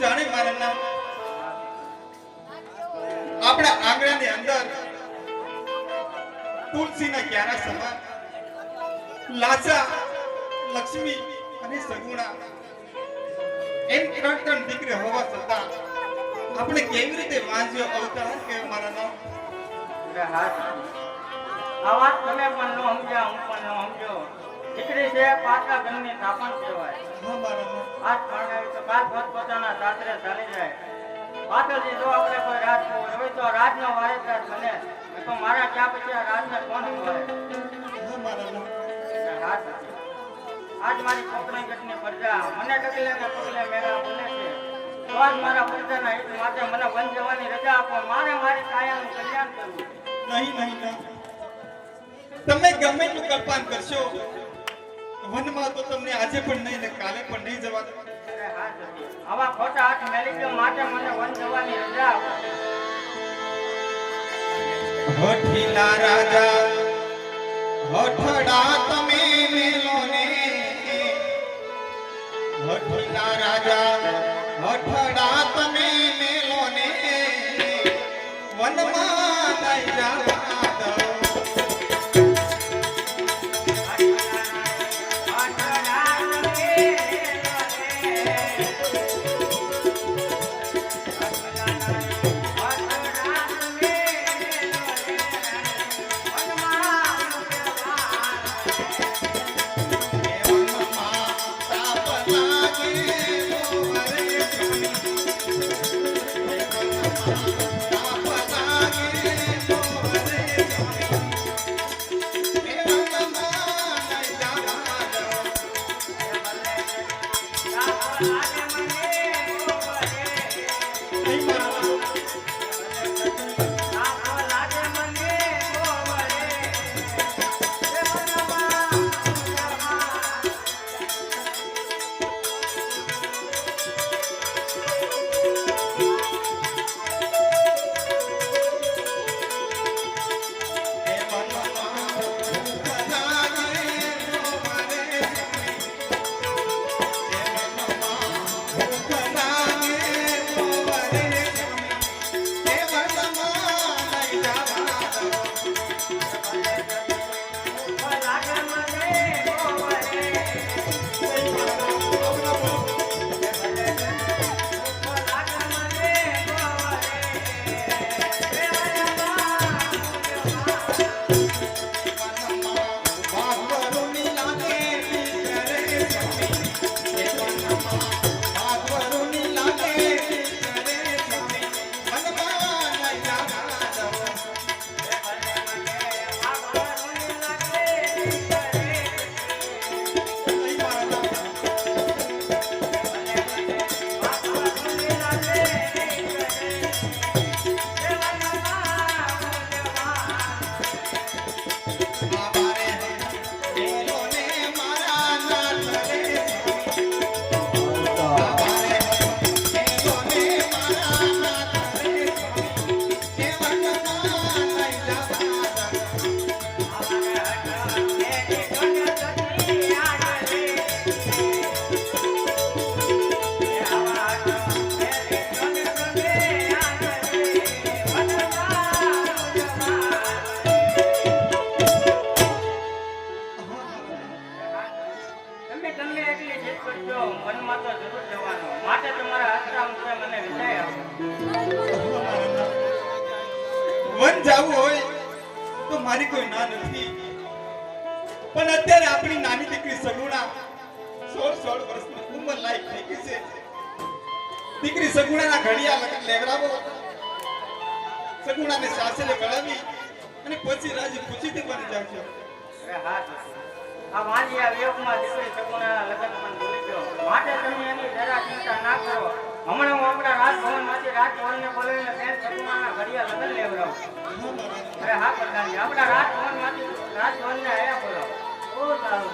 જાણે મારા નામ. આપણા આંગણાની અંદર તુલસીના ક્યારા સમાન, લાચા, લક્ષ્મી અને સગુણા. એમ ત્રણ ત્રણ દીકરી હોવા છતાં આપણે કેવી રીતે વાંચ્યો અવતાર કે મારા નામ? આ વાત તમે પણ ન સમજ્યા, હું પણ ન સમજ્યો. દીકરી છે પાછા ઘરની થાપણ કહેવાય. આજ પરણાવી તો સાસરે ચાલી જાય. પાછળથી જો આપણે કોઈ રાજ હોય તો રાજનો વારસદાર બને. તો મારા ક્યાં પછી આ કોણ. આજ મારી છોકરી ગઢની પ્રજા. મને ડગલે ને મેળા તો મારા પ્રજાના હિત માટે મને વન જવાની રજા આપો. મારે મારી કાયાનું કરવું. તમે ગમે કલ્પાન કરશો. વનમાં તો તમને આજે પણ નહીં ને કાલે પણ નહીં જવા. આવા ખોટા હાથ મેલી માટે મને વન જવાની રજા હોઠીલા રાજા હોઠડા તમે મેલો ને. હોઠીલા રાજા હોઠડા તમે નહીં મારા વન જવું હોય તો મારી કોઈ ના નથી. પણ અત્યારે આપણી નાની દીકરી સગુણા સોળ સોળ વર્ષની ઉંમર લાયક થઈ ગઈ છે. દીકરી સગુણાના ઘડિયા લેવડાવો. સગુણાને સાસરે ગળાવી અને પછી રાજી ખુશીથી બની જાવજો આ આ વેગમાં દીકરી સગુણાના લગ્ન પણ ભૂલી ગયો. માટે તમે એની જરા ચિંતા ના કરો. હમણાં હું આપણા રાજભવનમાંથી રાજભવનને બોલાવીને બેન સગુણાના ઘડિયા લગ્ન લેવડાવું. અરે હા, પ્રધાનજી આપણા રાજભવનમાંથી રાજભવનને આયા બોલાવો. બહુ સારું.